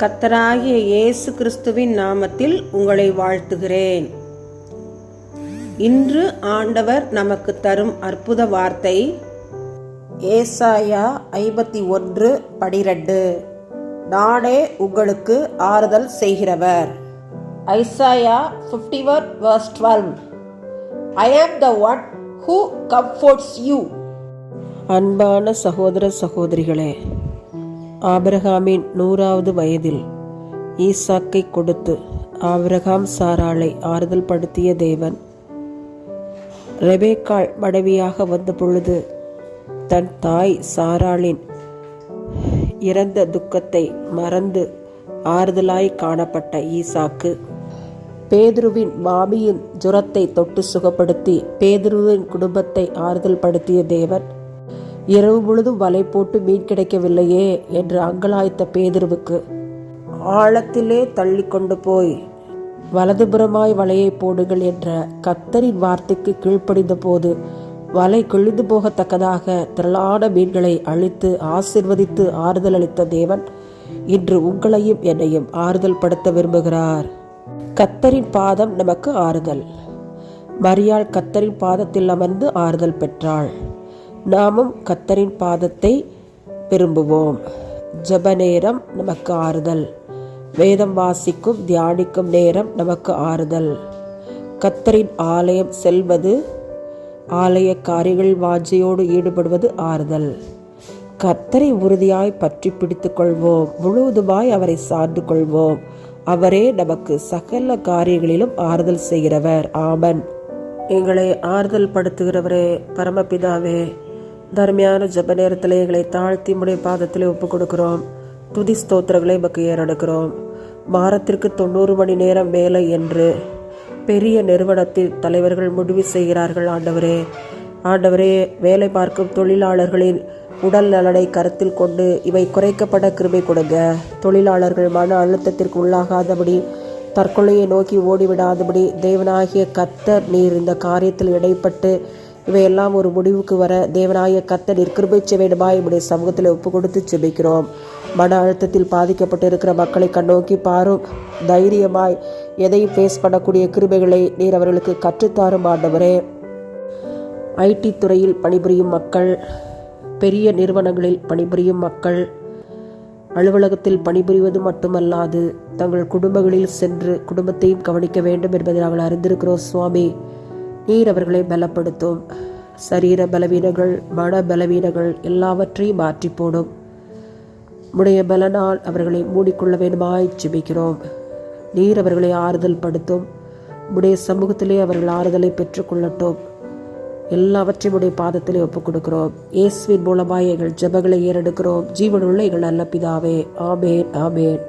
கத்தராகிய இயேசு கிறிஸ்துவின் நாமத்தில் உங்களை வாழ்த்துகிறேன். இன்று ஆண்டவர் நமக்கு தரும் அற்புத வார்த்தை ஏசாயா ஐம்பத்தி ஒன்று பனிரெண்டு. நானே உங்களுக்கு ஆறுதல் செய்கிறவர். Isaiah fifty one verse twelve I am the one who comforts you அன்பான சகோதர சகோதரிகளே ஆபிரகாமின் நூறாவது வயதில் ஈசாக்கை கொடுத்து ஆபிரகாம் சாராளை ஆறுதல் படுத்திய தேவன் ரெபேக்காள் மனைவியாக வந்த பொழுது தன் தாய் சாராளின் இறந்த துக்கத்தை மறந்து ஆறுதலாய் காணப்பட்ட ஈசாக்கு பேதுருவின் மாமியின் ஜுரத்தை தொட்டு சுகப்படுத்தி பேதுருவின் குடும்பத்தை ஆறுதல் படுத்திய தேவன் இரவு முழுதும் வலை போட்டு மீன் கிடைக்கவில்லையே என்று அங்கலாய்த்த பேதுருவுக்கு. ஆழத்திலே தள்ளி கொண்டு போய் வலதுபுறமாய் வலையை போடுங்கள் என்ற கத்தரின் வார்த்தைக்கு கீழ்ப்படிந்த போது வலை கிழிந்து போகத்தக்கதாக திரளான மீன்களை அழித்து ஆசிர்வதித்து ஆறுதல் அளித்த தேவன் இன்று உங்களையும் என்னையும் ஆறுதல் படுத்த விரும்புகிறார். கத்தரின் பாதம் நமக்கு ஆறுதல். மரியாள் கத்தரின் பாதத்தில் அமர்ந்து ஆறுதல் பெற்றாள். நாமும் கத்தரின் பாதத்தை விரும்புவோம் ஜப நேரம் நமக்கு ஆறுதல். வேதம் வாசிக்கும் தியானிக்கும் நேரம் நமக்கு ஆறுதல். கத்தரின் ஆலயம் செல்வது ஆலய காரியங்கள் வாஞ்சையோடு ஈடுபடுவது ஆறுதல். கத்தரை உறுதியாய் பற்றி பிடித்து கொள்வோம். முழுவதுமாய் அவரை சார்ந்து கொள்வோம். அவரே நமக்கு சகல காரியங்களிலும் ஆறுதல் செய்கிறவர். ஆமன். எங்களை ஆறுதல் படுத்துகிறவரே பரமபிதாவே தர்மியான ஜப நேரத்தில் எங்களை தாழ்த்தி முடைய பாதத்தில் ஒப்புக் கொடுக்கிறோம். துதி ஸ்தோத்திரங்களை நமக்கு ஏறெடுக்கிறோம். வாரத்திற்கு தொண்ணூறு மணி நேரம் வேலை என்று பெரிய நிறுவனத்தில் தலைவர்கள் முடிவு செய்கிறார்கள். ஆண்டவரே ஆண்டவரே வேலை பார்க்கும் தொழிலாளர்களின் உடல் நலனை கருத்தில் கொண்டு இவை குறைக்கப்பட கிருபை கொடுங்க. தொழிலாளர்கள் மன அழுத்தத்திற்கு உள்ளாகாதபடி தற்கொலையை நோக்கி ஓடிவிடாதபடி தேவனாகிய கத்தர் நீர் இந்த காரியத்தில் இடைப்பட்டு இவையெல்லாம் ஒரு முடிவுக்கு வர தேவனாய கத்த கிருபை வேண்டுமாய் இப்படி சமூகத்தில் ஒப்பு கொடுத்து செபிக்கிறோம். மன அழுத்தத்தில் பாதிக்கப்பட்டு இருக்கிற மக்களை கண்ணோக்கி பாரும். தைரியமாய் எதையும் ஃபேஸ் பண்ணக்கூடிய கிருபைகளை நீர் அவர்களுக்கு கற்றுத்தாரும் ஆண்டவரே. ஐடி துறையில் பணிபுரியும் மக்கள் பெரிய நிறுவனங்களில் பணிபுரியும் மக்கள் அலுவலகத்தில் பணிபுரிவது மட்டுமல்லாது தங்கள் குடும்பங்களில் சென்று குடும்பத்தையும் கவனிக்க வேண்டும் என்பதை நாங்கள் அறிந்திருக்கிறோம். சுவாமி நீர் அவர்களை பலப்படுத்தும். சரீர பலவீனங்கள் மன பலவீனங்கள் எல்லாவற்றையும் மாற்றி போடும். உடைய பலனால் அவர்களை மூடிக்கொள்ள வேண்டுமாய் ஜெபிக்கிறோம். நீர் அவர்களை ஆறுதல் படுத்தும். உடைய சமூகத்திலே அவர்கள் ஆறுதலை பெற்றுக்கொள்ளட்டும் எல்லாவற்றையும் உடைய பாதத்திலே ஒப்புக் கொடுக்கிறோம். இயேசுவின் மூலமாய் எங்கள் ஜெபங்களை ஏறெடுக்கிறோம். ஜீவனுள்ள எங்கள் நல்ல பிதாவே. ஆமேன் ஆமேன்.